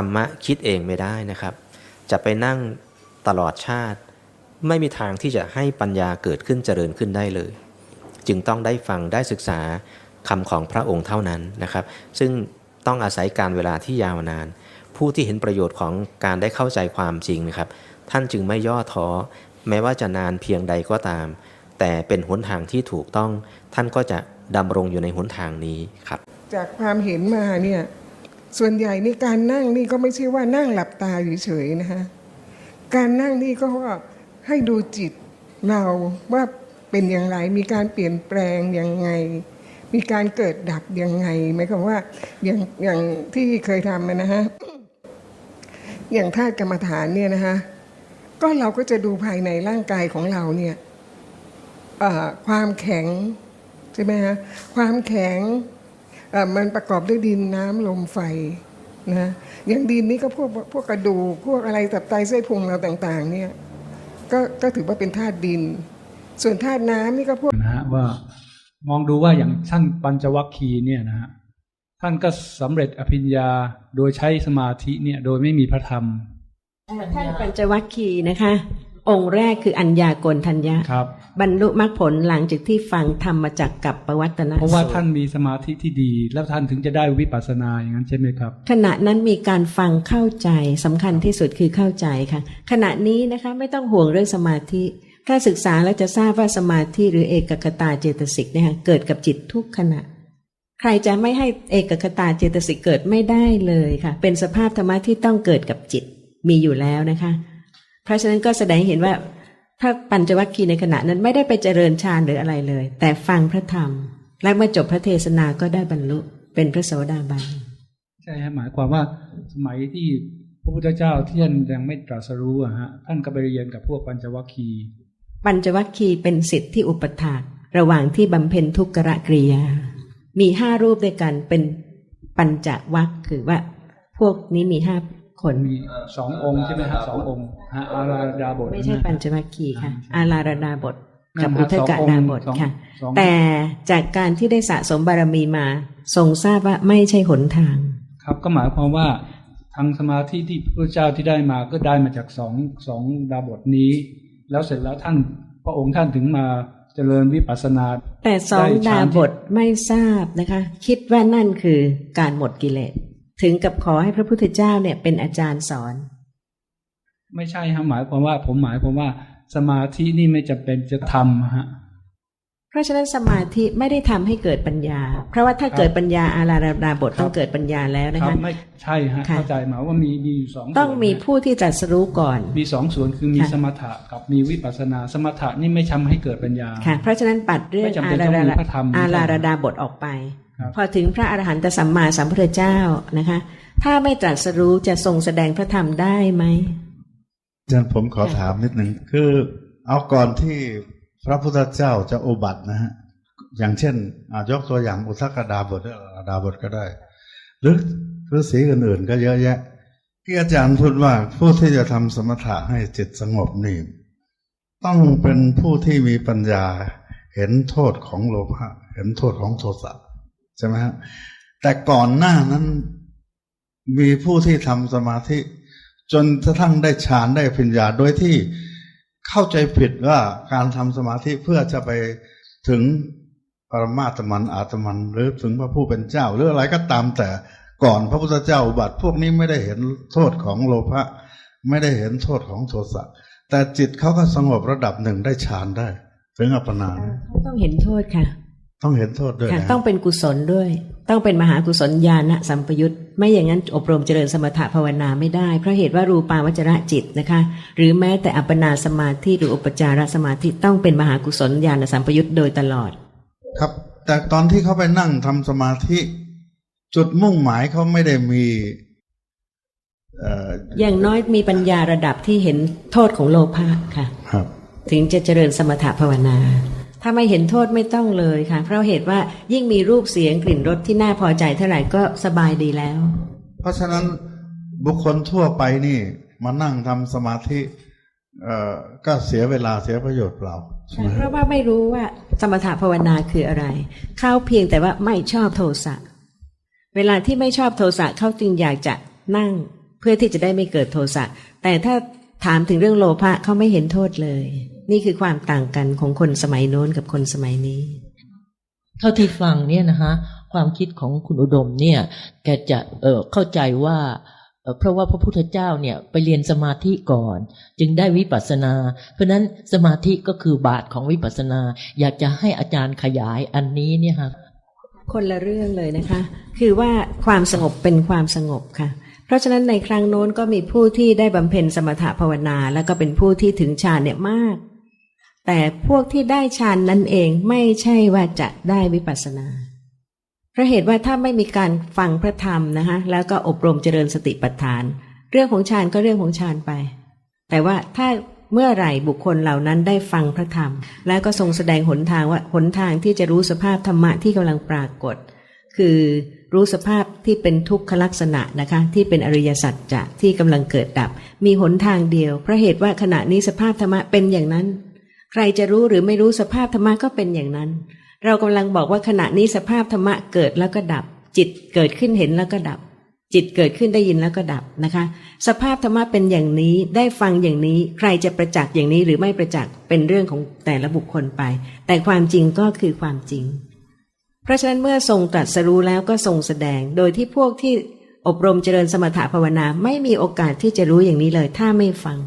รรมะคิดเองไม่ได้นะครับ จะไปนั่งตลอดชาติ ไม่มีทางที่จะให้ปัญญาเกิดขึ้นเจริญขึ้นได้เลย จึงต้องได้ฟังได้ศึกษาคำของพระองค์เท่านั้นนะครับ ซึ่งต้องอาศัยการเวลาที่ยาวนาน ผู้ที่เห็นประโยชน์ของการได้เข้าใจความจริงนะครับ ท่านจึงไม่ย่อท้อแม้ว่าจะนานเพียงใดก็ตาม แต่เป็นหนทางที่ถูกต้องท่านก็จะดำรงอยู่ในหนทางนี้ครับ จากความเห็นมาเนี่ย ส่วนใหญ่นี่การนั่งนี่ก็ไม่ใช่ว่านั่งหลับตาเฉยๆนะคะการนั่งนี่ก็ว่าให้ดูจิตเราว่าเป็นอย่างไร มีการเปลี่ยนแปลงยังไง มีการเกิดดับยังไงหมายความว่าอย่างอย่างที่เคยทำนะฮะอย่างธาตุกรรมฐานเนี่ยนะคะก็เราก็จะดูภายในร่างกายของเราเนี่ยความแข็งใช่ไหมฮะความแข็ง มันประกอบด้วยดินน้ำลมไฟนะอย่างดินนี่ก็พวกพวกกระดูกพวกอะไรตับไตไส้พุงเราต่างๆ เนี่ยก็ก็ถือว่าเป็นธาตุดิน ส่วนธาตุน้ำนี่ก็พวกนะฮะว่ามองดูว่าอย่างท่านปัญจวัคคีย์เนี่ยนะฮะท่านก็สำเร็จอภิญญาโดยใช้สมาธิเนี่ยโดยไม่มีพระธรรม ท่านปัญจวัคคีย์นะคะ องค์แรกคืออัญญาโกณทัญญะครับ บรรลุมรรคผลหลังจากที่ฟังธรรมมาจากกับประวัตนเพราะว่าสูตท่านมีสมาธิที่ดี แล้วท่านถึงจะได้วิปัสสนาอย่างนั้นใช่ไหมครับ ขณะนั้นมีการฟังเข้าใจสำคัญที่สุดคือเข้าใจค่ะ ขณะนี้นะคะไม่ต้องห่วงเรื่องสมาธิ ถ้าศึกษาแล้วจะทราบว่าสมาธิหรือเอกคตาเจตสิกเนี่ยค่ะเกิดกับจิตทุกขณะใครจะไม่ให้เอกคตาเจตสิกเกิดไม่ได้เลยค่ะ เป็นสภาพธรรมะที่ต้องเกิดกับจิตมีอยู่แล้วนะคะ เพราะฉะนั้นก็แสดงให้เห็นว่า ถ้าปัญจวัคคีย์ในขณะนั้นไม่ได้ไปเจริญฌานหรืออะไรเลย แต่ฟังพระธรรม และเมื่อจบพระเทศนาก็ได้บรรลุเป็นพระโสดาบันใช่ฮะหมายความว่าสมัยที่พระพุทธเจ้าที่ท่านยังไม่ตรัสรู้อะฮะท่านก็ไปเรียนกับพวกปัญจวัคคีย์ปัญจวัคคีย์เป็นสิทธิที่อุปถากระหว่างที่บำเพ็ญทุกขกริยา มีห้ารูปด้วยกันเป็นปัญจวัคคือว่า พวกนี้มีห้า คนมีสององค์ใช่ไหมฮะสององค์ฮะอาราดาบทไม่ใช่นะปัญจวัคคีย์ค่ะใช่อาราดาบทนั่กับนฮะอุทกสององค์ดาบทสองค่ะสองแต่จากการที่ได้สะสมบารมีมาทรงทราบว่าไม่ใช่หนทาง ครับก็หมายความว่าทางสมาธิที่พระเจ้าที่ได้มาก็ได้มาจากสองสองดาบทนี้ แล้วเสร็จแล้วท่านพระองค์ท่านถึงมาเจริญวิปัสสนา แต่สองได้ฌาดานที่บทไม่ทราบนะคะ คิดว่านั่นคือการหมดกิเลส ถึงกับขอให้พระพุทธเจ้าเนี่ยเป็นอาจารย์สอน ไม่ใช่ฮะหมายความว่า ผมหมายความว่าสมาธินี่ไม่จำเป็นจะทำฮะเพราะฉะนั้นสมาธิไม่ได้ทำให้เกิดปัญญา เพราะว่าถ้าเกิดปัญญาอาราดาบทครับต้องเกิดปัญญาแล้วนะครัคะบไม่ใช่ฮะค่ะเข้าใจหมายว่ามีมีอยู่สองส่วนต้องมีนะผู้ที่ตรัสรู้ก่อน มีสองส่วนคือมีค่ะสมถะกับมีวิปัสสนาสมถะนี่ไม่ทำให้เกิดปัญญาค่ะเพราะฉะนั้นปัดเรื่องไม่จำอาเป็นราต้องมีดาพระธรรมอาราดาบทออกไปครับ พอถึงพระอรหันตสัมมาสัมพุทธเจ้านะคะ ถ้าไม่ตรัสรู้จะทรงแสดงพระธรรมได้ไหมอาจารย์ผมขอถามนิดหนึ่งคือ เอาก่อนที่พระพุทธเจ้าจะอุบัตินะฮะอย่างเช่นอายกตัวอย่างอุทกดาบทหรืออดาบทก็ได้ หรือฤาษีอื่นๆก็เยอะแยะ ที่อาจารย์พูดว่าผู้ที่จะทำสมถะให้จิตสงบนี่ต้องเป็นผู้ที่มีปัญญาเห็นโทษของโลภะเห็นโทษของโทสะ ใช่ไหมฮะแต่ก่อนหน้านั้นมีผู้ที่ทำสมาธิ จนกระทั่งได้ฌานได้ปัญญาโดยที่เข้าใจผิดว่าการทำสมาธิเพื่อจะไปถึงปรมาตมันอาตมันหรือถึงพระผู้เป็นเจ้า หรืออะไรก็ตามแต่ก่อนพระพุทธเจ้าอุบัติพวกนี้ไม่ได้เห็นโทษของโลภะไม่ได้เห็นโทษของโทสะแต่จิตเขาก็สงบระดับหนึ่งได้ฌานได้ ถึงอัปปนานต้องเห็นโทษค่ะ ต้องเห็นโทษด้วยค่ะนะต้องเป็นกุศลด้วย ต้องเป็นมหากุศลญาณสัมปยุตไม่อย่างนั้นอบรมเจริญสมถะภาวนาไม่ได้ เพราะเหตุว่ารูปาวจระจิตนะคะ หรือแม้แต่อัปปนาสมาธิหรืออุปจารสมาธิต้องเป็นมหากุศลญาณสัมปยุตโดยตลอด ครับ แต่ตอนที่เขาไปนั่งทำสมาธิ จุดมุ่งหมายเขาไม่ได้มีเอ่ออย่างน้อยมีปัญญาระดับที่เห็นโทษของโลภะค่ะ ครับ ถึงจะเจริญสมถะภาวนา ถ้าไม่เห็นโทษไม่ต้องเลยค่ะ เพราะเหตุว่ายิ่งมีรูปเสียงกลิ่นรสที่น่าพอใจเท่าไหร่ก็สบายดีแล้ว เพราะฉะนั้นบุคคลทั่วไปนี่มานั่งทำสมาธิเอ่อก็เสียเวลาเสียประโยชน์เปล่าใช่ไหมเพราะว่าไม่รู้ว่าสมถะภาวนาคืออะไร เข้าเพียงแต่ว่าไม่ชอบโทสะเวลาที่ไม่ชอบโทสะเขาจึงอยากจะนั่งเพื่อที่จะได้ไม่เกิดโทสะแต่ถ้า ถามถึงเรื่องโลภะเขาไม่เห็นโทษเลย นี่คือความต่างกันของคนสมัยโน้นกับคนสมัยนี้ เท่าที่ฟังเนี่ยนะคะความคิดของคุณอุดมเนี่ยแกจะเออเข้าใจว่าเอ่อเพราะว่าพระพุทธเจ้าเนี่ยไปเรียนสมาธิก่อน จึงได้วิปัสสนา เพราะฉะนั้นสมาธิก็คือบาทของวิปัสสนา อยากจะให้อาจารย์ขยายอันนี้เนี่ยค่ะคนละเรื่องเลยนะคะ คือว่าความสงบเป็นความสงบค่ะ เพราะฉะนั้นในครั้งโน้นก็มีผู้ที่ได้บำเพ็ญสมถภาวนา แล้วก็เป็นผู้ที่ถึงฌานเนี่ยมาก แต่พวกที่ได้ฌานนั้นเองไม่ใช่ว่าจะได้วิปัสสนาเพราะเหตุว่าถ้าไม่มีการฟังพระธรรมนะคะแล้วก็อบรมเจริญสติปัฏฐาน เรื่องของฌานก็เรื่องของฌานไป แต่ว่าถ้าเมื่อไหร่บุคคลเหล่านั้นได้ฟังพระธรรม แล้วก็ทรงแสดงหนทางว่าหนทางที่จะรู้สภาพธรรมะที่กำลังปรากฏ คือ รู้สภาพที่เป็นทุกขลักษณะนะคะ ที่เป็นอริยสัจจะที่กำลังเกิดดับ มีหนทางเดียว เพราะเหตุว่าขณะนี้สภาพธรรมะเป็นอย่างนั้น ใครจะรู้หรือไม่รู้สภาพธรรมะก็เป็นอย่างนั้น เรากำลังบอกว่าขณะนี้สภาพธรรมะเกิดแล้วก็ดับ จิตเกิดขึ้นเห็นแล้วก็ดับ จิตเกิดขึ้นได้ยินแล้วก็ดับนะคะ สภาพธรรมะเป็นอย่างนี้ได้ฟังอย่างนี้ ใครจะประจักษ์อย่างนี้หรือไม่ประจักษ์เป็นเรื่องของแต่ละบุคคลไป แต่ความจริงก็คือความจริง เพราะฉะนั้นเมื่อทรงตรัสรู้แล้วก็ทรงแสดง โดยที่พวกที่อบรมเจริญสมถะภาวนาไม่มีโอกาสที่จะรู้อย่างนี้เลย ถ้าไม่ฟัง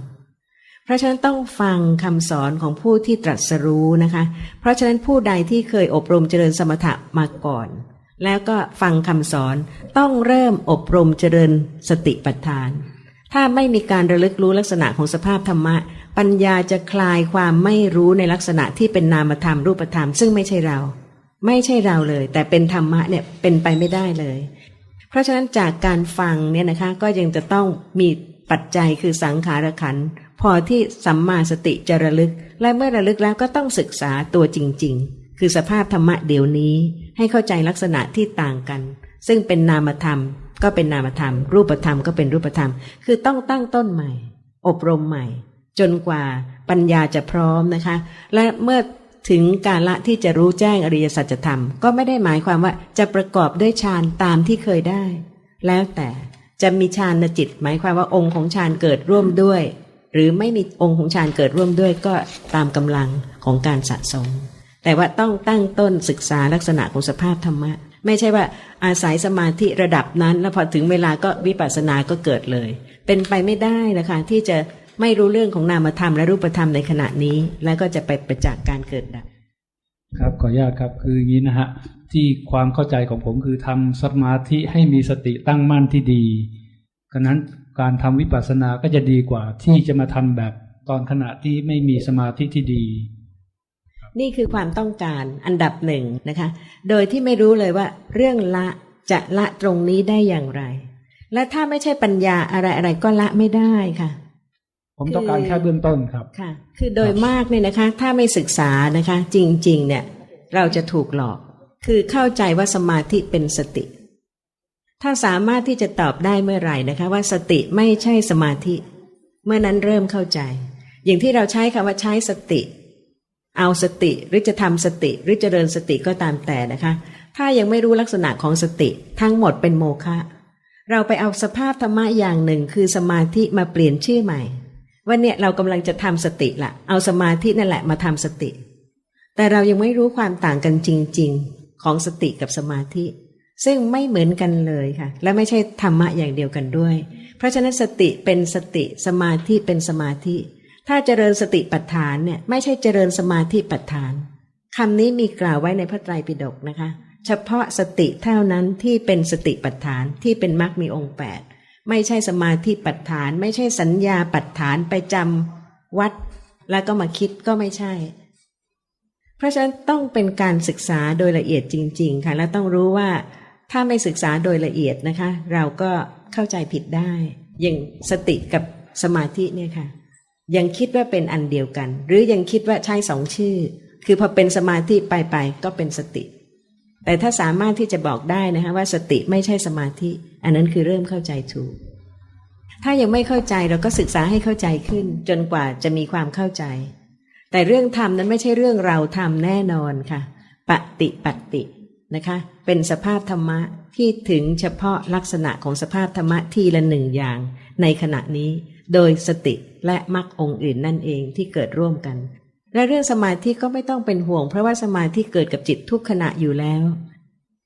เพราะฉะนั้นต้องฟังคำสอนของผู้ที่ตรัสรู้นะคะ เพราะฉะนั้นผู้ใดที่เคยอบรมเจริญสมถะมาก่อน แล้วก็ฟังคำสอนต้องเริ่มอบรมเจริญสติปัฏฐาน ถ้าไม่มีการระลึกรู้ลักษณะของสภาพธรรมะ ปัญญาจะคลายความไม่รู้ในลักษณะที่เป็นนามธรรมรูปธรรมซึ่งไม่ใช่เรา ไม่ใช่เราเลย แต่เป็นธรรมะเนี่ยเป็นไปไม่ได้เลย เพราะฉะนั้นจากการฟังเนี่ยนะคะก็ยังจะต้องมีปัจจัยคือสังขารขันพอที่สัมมาสติจะระลึก และเมื่อระลึกแล้วก็ต้องศึกษาตัวจริง ๆ คือสภาพธรรมะเดี๋ยวนี้ ให้เข้าใจลักษณะที่ต่างกัน ซึ่งเป็นนามธรรม ก็เป็นนามธรรม รูปธรรมก็เป็นรูปธรรม คือต้องตั้งต้นใหม่ อบรมใหม่ จนกว่าปัญญาจะพร้อมนะคะ และเมื่อ ถึงกาละที่จะรู้แจ้งอริยสัจธรรม ก็ไม่ได้หมายความว่าจะประกอบด้วยฌานตามที่เคยได้ แล้วแต่จะมีฌานจิต หมายความว่าองค์ของฌานเกิดร่วมด้วย หรือไม่มีองค์ของฌานเกิดร่วมด้วยก็ตามกำลังของการสะสม แต่ว่าต้องตั้งต้นศึกษาลักษณะของสภาพธรรมะ ไม่ใช่ว่าอาศัยสมาธิระดับนั้น แล้วพอถึงเวลาก็วิปัสสนาก็เกิดเลย เป็นไปไม่ได้นะคะที่จะ ไม่รู้เรื่องของนามธรรมและรูปธรรมในขณะนี้ แล้วก็จะไปประจักษ์การเกิดดับครับขออนุญาตครับคืออย่างนี้นะฮะที่ความเข้าใจของผมคือทำสมาธิให้มีสติตั้งมั่นที่ดีดังนั้นการทำวิปัสสนาก็จะดีกว่า ที่จะมาทำแบบตอนขณะที่ไม่มีสมาธิที่ดี นี่คือความต้องการอันดับหนึ่งนะคะ โดยที่ไม่รู้เลยว่า เรื่องละจะละตรงนี้ได้อย่างไร และถ้าไม่ใช่ปัญญาอะไรอะไรก็ละไม่ได้ค่ะ ผมต้องการแค่เบื้องต้นครับค่ะ คือโดยมากเนี่ยนะคะ ถ้าไม่ศึกษานะคะ จริง ๆ เนี่ย เราจะถูกหลอก คือเข้าใจว่าสมาธิเป็นสติ ถ้าสามารถที่จะตอบได้เมื่อไหร่นะคะ ว่าสติไม่ใช่สมาธิ เมื่อนั้นเริ่มเข้าใจ อย่างที่เราใช้คำว่าใช้สติ เอาสติหรือจะทำสติหรือจเจริญสติก็ตามแต่นะคะ ถ้ายังไม่รู้ลักษณะของสติทั้งหมดเป็นโมฆะเราไปเอาสภาพธรรมะอย่างหนึ่งคือสมาธิมาเปลี่ยนชื่อใหม่ ว่าเนี่ยเรากำลังจะทำสติละเอาสมาธินั่นแหละมาทำสติ แต่เรายังไม่รู้ความต่างกันจริง ๆ ของสติกับสมาธิ ซึ่งไม่เหมือนกันเลยค่ะ และไม่ใช่ธรรมะอย่างเดียวกันด้วย เพราะฉะนั้นสติเป็นสติสมาธิเป็นสมาธิ ถ้าเจริญสติปัฏฐานเนี่ยไม่ใช่เจริญสมาธิปัฏฐานคำนี้มีกล่าวไว้ในพระไตรปิฎกนะคะ เฉพาะสติเท่านั้นที่เป็นสติปัฏฐานที่เป็นมรรคมีองค์แปด ไม่ใช่สมาธิปัฏฐาน ไม่ใช่สัญญาปัฏฐานไปจำวัด แล้วก็มาคิดก็ไม่ใช่ เพราะฉะนั้นต้องเป็นการศึกษาโดยละเอียดจริง ๆ ค่ะ และต้องรู้ว่าถ้าไม่ศึกษาโดยละเอียดนะคะ เราก็เข้าใจผิดได้ อย่างสติกับสมาธิเนี่ยค่ะ ยังคิดว่าเป็นอันเดียวกัน หรือยังคิดว่าใช้สองชื่อ คือพอเป็นสมาธิไปไปก็เป็นสติ แต่ถ้าสามารถที่จะบอกได้นะคะว่าสติไม่ใช่สมาธิ อันนั้นคือเริ่มเข้าใจถูก ถ้ายังไม่เข้าใจเราก็ศึกษาให้เข้าใจขึ้น จนกว่าจะมีความเข้าใจ แต่เรื่องธรรมนั้นไม่ใช่เรื่องเราทำแน่นอนค่ะ ปฏิปตินะคะ เป็นสภาพธรรมะที่ถึงเฉพาะลักษณะของสภาพธรรมะทีละหนึ่งอย่าง ในขณะนี้ โดยสติและมรรคองค์อื่นนั่นเองที่เกิดร่วมกัน และเรื่องสมาธิก็ไม่ต้องเป็นห่วง เพราะว่าสมาธิเกิดกับจิตทุกขณะอยู่แล้ว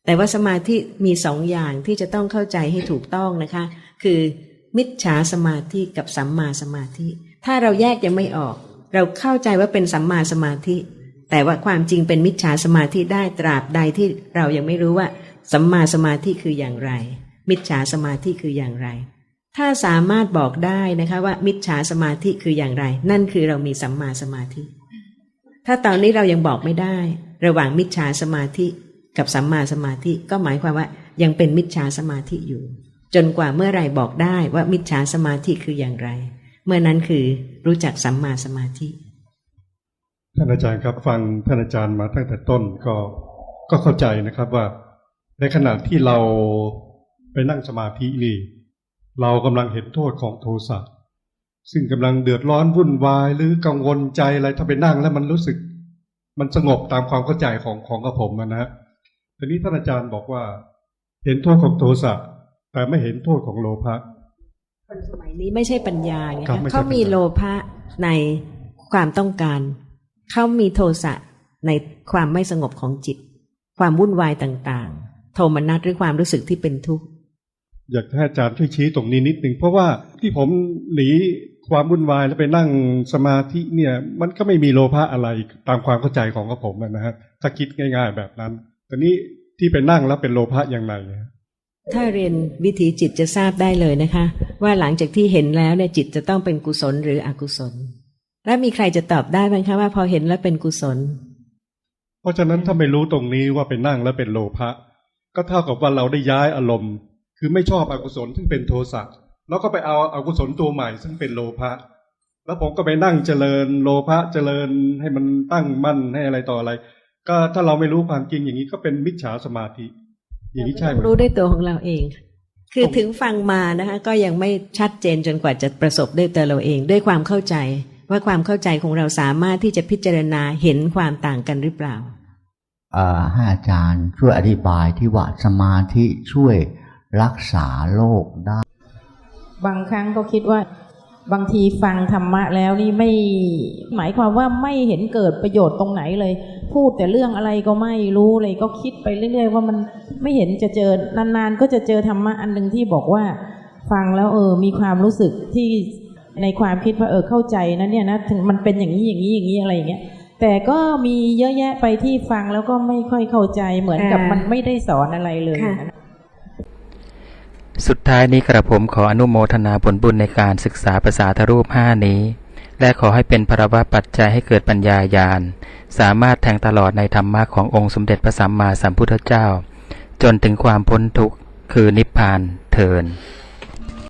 แต่ว่าสมาธิมีสองอย่างที่จะต้องเข้าใจให้ถูกต้องนะคะ คือมิจฉาสมาธิกับสัมมาสมาธิ ถ้าเราแยกยังไม่ออก เราเข้าใจว่าเป็นสัมมาสมาธิ แต่ว่าความจริงเป็นมิจฉาสมาธิได้ตราบใดที่เรายังไม่รู้ว่า สัมมาสมาธิคืออย่างไร มิจฉาสมาธิคืออย่างไร ถ้าสามารถบอกได้นะคะว่ามิจฉาสมาธิคืออย่างไร นั่นคือเรามีสัมมาสมาธิ ถ้าตอนนี้เรายังบอกไม่ได้ ระหว่างมิจฉาสมาธิกับสัมมาสมาธิก็หมายความว่ายังเป็นมิจฉาสมาธิอยู่ จนกว่าเมื่อไรบอกได้ว่ามิจฉาสมาธิคืออย่างไร เมื่อนั้นคือรู้จักสัมมาสมาธิ ท่านอาจารย์ครับฟังท่านอาจารย์มาตั้งแต่ต้นก็ก็เข้าใจนะครับว่า ในขณะที่เราไปนั่งสมาธินี่เรากำลังเห็นโทษของโทสะ ซึ่งกำลังเดือดร้อนวุ่นวาย หรือกังวลใจอะไรถ้าไปนั่งแล้วมันรู้สึก มันสงบตามความเข้าใจของของกระผมอะนะฮะทีนี้ท่านอาจารย์บอกว่า เห็นโทษของโทสะแต่ไม่เห็นโทษของโลภะคนสมัยนี้ไม่ใช่ปัญญาไงครับคะไม่ใช่เขามีปัญญาโลภะในความต้องการเขามีโทสะในความไม่สงบของจิต ความวุ่นวายต่างๆ โทมนัสหรือความรู้สึกที่เป็นทุกข์อยากให้อาจารย์ช่วยชี้ตรงนี้นิดนึงเพราะว่าที่ผมหนี ความวุ่นวายแล้วไปนั่งสมาธิเนี่ย มันก็ไม่มีโลภะอะไรตามความเข้าใจของกระผมอะนะฮะถ้าคิดง่าย ๆ แบบนั้นแต่นี้ที่ไปนั่งแล้วเป็นโลภะอย่างไรฮะถ้าเรียนวิถีจิตจะทราบได้เลยนะคะ ว่าหลังจากที่เห็นแล้วเนี่ยจิตจะต้องเป็นกุศลหรืออกุศล และมีใครจะตอบได้ไหมคะว่าพอเห็นแล้วเป็นกุศล เพราะฉะนั้นถ้าไม่รู้ตรงนี้ว่าไปนั่งแล้วเป็นโลภะก็เท่ากับว่าเราได้ย้ายอารมณ์ คือไม่ชอบอกุศลซึ่งเป็นโทสะ แล้วก็ไปเอาอากุศลตัวใหม่ ซึ่งเป็นโลภะแล้วผมก็ไปนั่งเจริญโลภะเจริญให้มันตั้งมั่นให้อะไรต่ออะไร ก็ถ้าเราไม่รู้ความจริงอย่างนี้ก็เป็นมิจฉาสมาธิ อย่างนี้ใช่ไหมรู้ด้วยตัวของเราเอง คือถึงฟังมานะคะก็ยังไม่ชัดเจนจนกว่าจะประสบด้วยตัวเราเอง ด้วยความเข้าใจ ว่าความเข้าใจของเราสามารถที่จะพิจารณาเห็นความต่างกันหรือเปล่าเอ่อให้อาจารย์ช่วยอธิบายที่ว่าสมาธิช่วยรักษาโรคได้ บางครั้งก็คิดว่าบางทีฟังธรรมะแล้วนี่ไม่หมายความว่าไม่เห็นเกิดประโยชน์ตรงไหนเลย พูดแต่เรื่องอะไรก็ไม่รู้เลยก็คิดไปเรื่อย ๆ ว่ามันไม่เห็นจะเจอนานๆ ก็จะเจอธรรมะอันหนึ่งที่บอกว่า ฟังแล้วเออมีความรู้สึกที่ในความคิดว่าเออเข้าใจนะเนี่ยนะถึงมันเป็นอย่างนี้อย่างนี้อย่างนี้อะไรอย่างเงี้ยแต่ก็มีเยอะแยะไปที่ฟังแล้วก็ไม่ค่อยเข้าใจเหมือนกับอ่ามัมันไม่ได้สอนอะไรเลยค่ะ สุดท้ายนี้กระผมขออนุโมทนาผลบุญในการศึกษาภาษาทรูปห้านี้ และขอให้เป็นพรวปัจจัยให้เกิดปัญญาญาณ สามารถแทงตลอดในธรรมะขององค์สมเด็จพระสัมมาสัมพุทธเจ้า จนถึงความพ้นทุกข์คือนิพพานเทิน